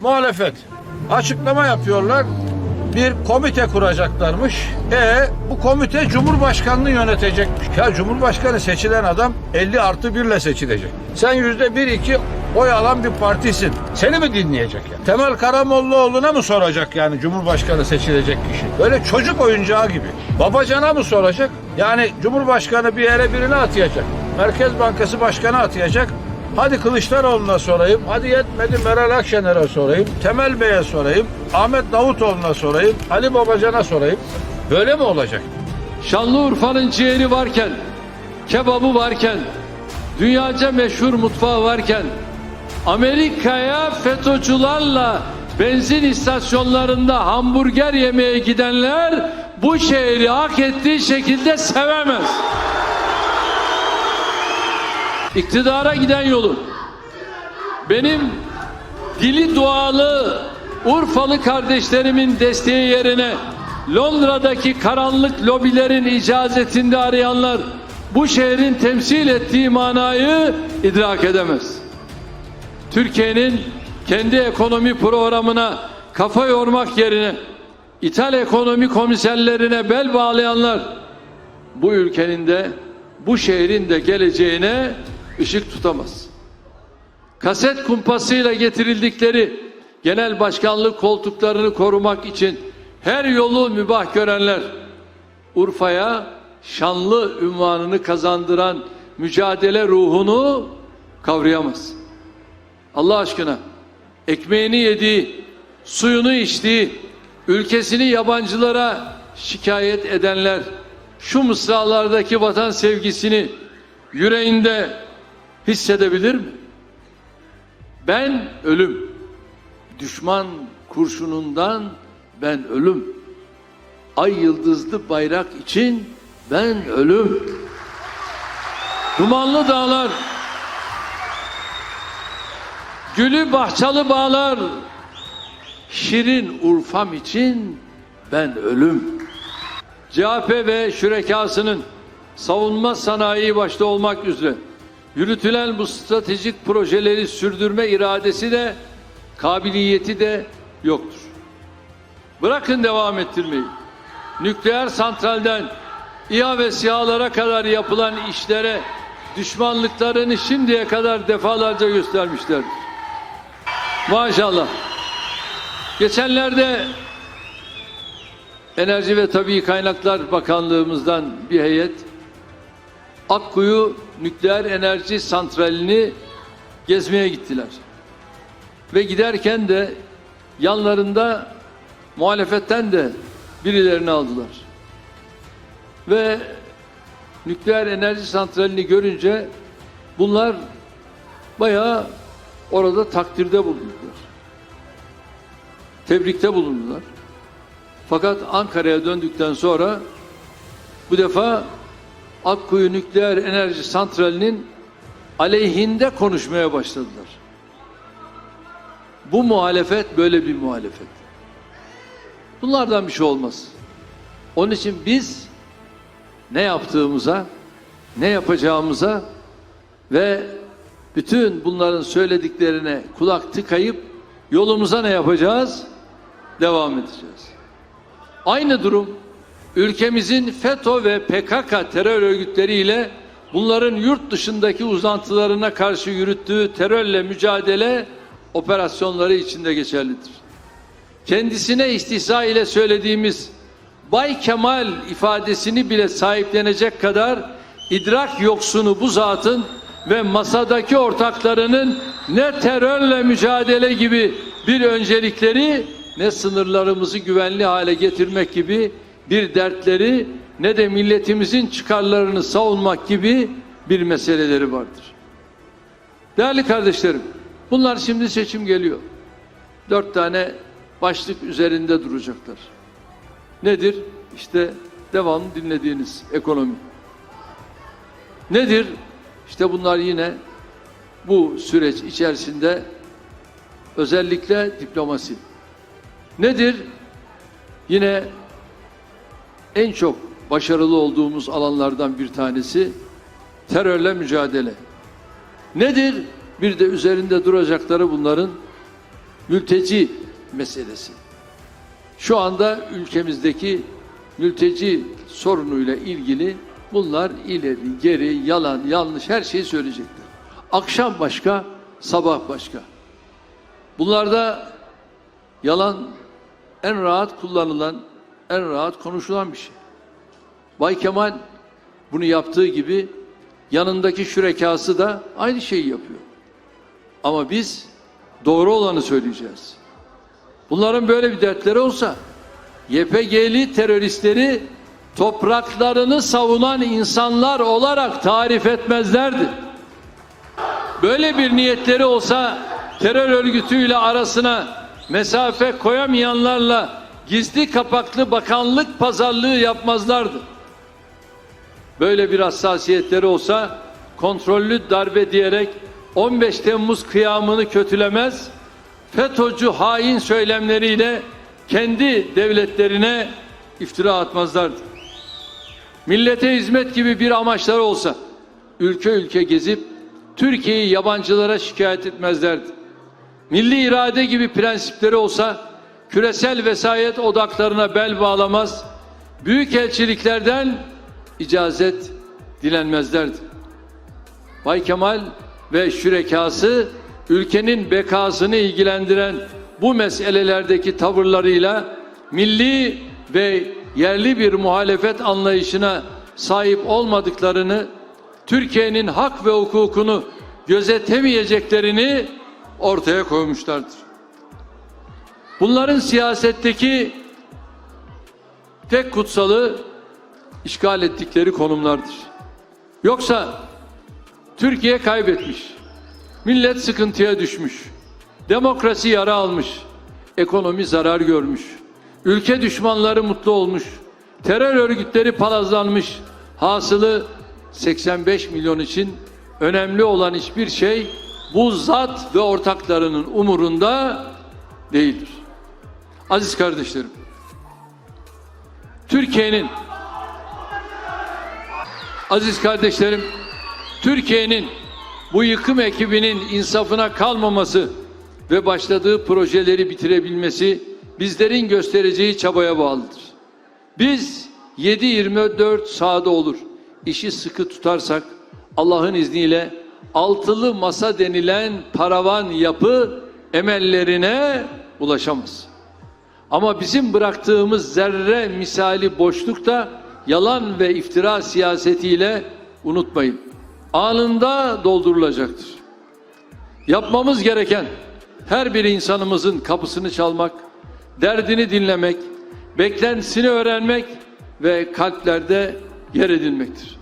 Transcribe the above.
Muhalefet açıklama yapıyorlar. Bir komite kuracaklarmış. E bu komite Cumhurbaşkanlığı yönetecekmiş. Ya Cumhurbaşkanı seçilen adam 50 artı 1 ile seçilecek. Sen yüzde bir iki oy alan bir partisin. Seni mi dinleyecek ya? Temel Karamollaoğlu'na mı soracak yani Cumhurbaşkanı seçilecek kişi? Böyle çocuk oyuncağı gibi. Babacana mı soracak? Yani Cumhurbaşkanı bir yere birini atayacak. Merkez Bankası Başkanı atayacak. Hadi Kılıçdaroğlu'na sorayım. Hadi yetmedi Meral Akşener'e sorayım. Temel Bey'e sorayım. Ahmet Davutoğlu'na sorayım. Ali Babacan'a sorayım. Böyle mi olacak? Şanlıurfa'nın ciğeri varken, kebabı varken, dünyaca meşhur mutfağı varken, Amerika'ya FETÖ'cülerle benzin istasyonlarında hamburger yemeye gidenler bu şehri hak ettiği şekilde sevemez. İktidara giden yolu benim dili dualı Urfalı kardeşlerimin desteği yerine Londra'daki karanlık lobilerin icazetinde arayanlar bu şehrin temsil ettiği manayı idrak edemez. Türkiye'nin kendi ekonomi programına kafa yormak yerine ithal ekonomi komiserlerine bel bağlayanlar bu ülkenin de bu şehrin de geleceğine ışık tutamaz. Kaset kumpasıyla getirildikleri genel başkanlık koltuklarını korumak için her yolu mübah görenler Urfa'ya şanlı ünvanını kazandıran mücadele ruhunu kavrayamaz. Allah aşkına ekmeğini yediği, suyunu içtiği, ülkesini yabancılara şikayet edenler şu mısralardaki vatan sevgisini yüreğinde hissedebilir mi? Ben ölüm. Düşman kurşunundan ben ölüm. Ay yıldızlı bayrak için ben ölüm. Dumanlı dağlar, gülü bahçalı bağlar, şirin Urfam için ben ölüm. CHP ve şürekasının savunma sanayi başta olmak üzere yürütülen bu stratejik projeleri sürdürme iradesi de kabiliyeti de yoktur. Bırakın devam ettirmeyi. Nükleer santralden İHA ve SİHA'lara kadar yapılan işlere düşmanlıklarını şimdiye kadar defalarca göstermişlerdir. Maşallah. Geçenlerde Enerji ve Tabii Kaynaklar Bakanlığımızdan bir heyet Akkuyu Nükleer Enerji Santralini gezmeye gittiler. Ve giderken de yanlarında muhalefetten de birilerini aldılar. Ve nükleer enerji santralini görünce bunlar bayağı orada takdirde bulundular. Tebrikte bulundular. Fakat Ankara'ya döndükten sonra bu defa Akkuyu Nükleer Enerji Santrali'nin aleyhinde konuşmaya başladılar. Bu muhalefet böyle bir muhalefet. Bunlardan bir şey olmaz. Onun için biz ne yaptığımıza, ne yapacağımıza ve bütün bunların söylediklerine kulak tıkayıp yolumuza ne yapacağız? Devam edeceğiz. Aynı durum ülkemizin FETÖ ve PKK terör örgütleriyle bunların yurt dışındaki uzantılarına karşı yürüttüğü terörle mücadele operasyonları içinde geçerlidir. Kendisine istihza ile söylediğimiz Bay Kemal ifadesini bile sahiplenecek kadar idrak yoksunu bu zatın ve masadaki ortaklarının ne terörle mücadele gibi bir öncelikleri ne sınırlarımızı güvenli hale getirmek gibi bir dertleri ne de milletimizin çıkarlarını savunmak gibi bir meseleleri vardır. Değerli kardeşlerim, bunlar şimdi seçim geliyor. Dört tane başlık üzerinde duracaklar. Nedir? İşte devamlı dinlediğiniz ekonomi. Nedir? İşte bunlar yine bu süreç içerisinde özellikle diplomasi. Nedir? Yine en çok başarılı olduğumuz alanlardan bir tanesi terörle mücadele. Nedir? Bir de üzerinde duracakları bunların mülteci meselesi. Şu anda ülkemizdeki mülteci sorunuyla ilgili bunlar ileri, geri, yalan, yanlış her şeyi söyleyecekler. Akşam başka, sabah başka. Bunlarda yalan en rahat kullanılan, en rahat konuşulan bir şey. Bay Kemal bunu yaptığı gibi yanındaki şürekası da aynı şeyi yapıyor. Ama biz doğru olanı söyleyeceğiz. Bunların böyle bir dertleri olsa YPG'li teröristleri topraklarını savunan insanlar olarak tarif etmezlerdi. Böyle bir niyetleri olsa terör örgütüyle arasına mesafe koyamayanlarla gizli kapaklı bakanlık pazarlığı yapmazlardı. Böyle bir hassasiyetleri olsa kontrollü darbe diyerek 15 Temmuz kıyamını kötülemez, FETÖ'cü hain söylemleriyle kendi devletlerine iftira atmazlardı. Millete hizmet gibi bir amaçları olsa ülke ülke gezip Türkiye'yi yabancılara şikayet etmezlerdi. Milli irade gibi prensipleri olsa küresel vesayet odaklarına bel bağlamaz, büyük elçiliklerden icazet dilenmezlerdi. Bay Kemal ve şürekası ülkenin bekasını ilgilendiren bu meselelerdeki tavırlarıyla milli ve yerli bir muhalefet anlayışına sahip olmadıklarını, Türkiye'nin hak ve hukukunu gözetemeyeceklerini ortaya koymuşlardır. Bunların siyasetteki tek kutsalı işgal ettikleri konumlardır. Yoksa Türkiye kaybetmiş, millet sıkıntıya düşmüş, demokrasi yara almış, ekonomi zarar görmüş, ülke düşmanları mutlu olmuş, terör örgütleri palazlanmış, hasılı 85 milyon için önemli olan hiçbir şey bu zat ve ortaklarının umurunda değildir. Aziz kardeşlerim, Türkiye'nin Aziz kardeşlerim, Türkiye'nin bu yıkım ekibinin insafına kalmaması ve başladığı projeleri bitirebilmesi bizlerin göstereceği çabaya bağlıdır. Biz 7-24 sahada olur. İşi sıkı tutarsak Allah'ın izniyle altılı masa denilen paravan yapı emellerine ulaşamaz. Ama bizim bıraktığımız zerre misali boşlukta yalan ve iftira siyasetiyle unutmayın. Anında doldurulacaktır. Yapmamız gereken her bir insanımızın kapısını çalmak, derdini dinlemek, beklentisini öğrenmek ve kalplerde yer edinmektir.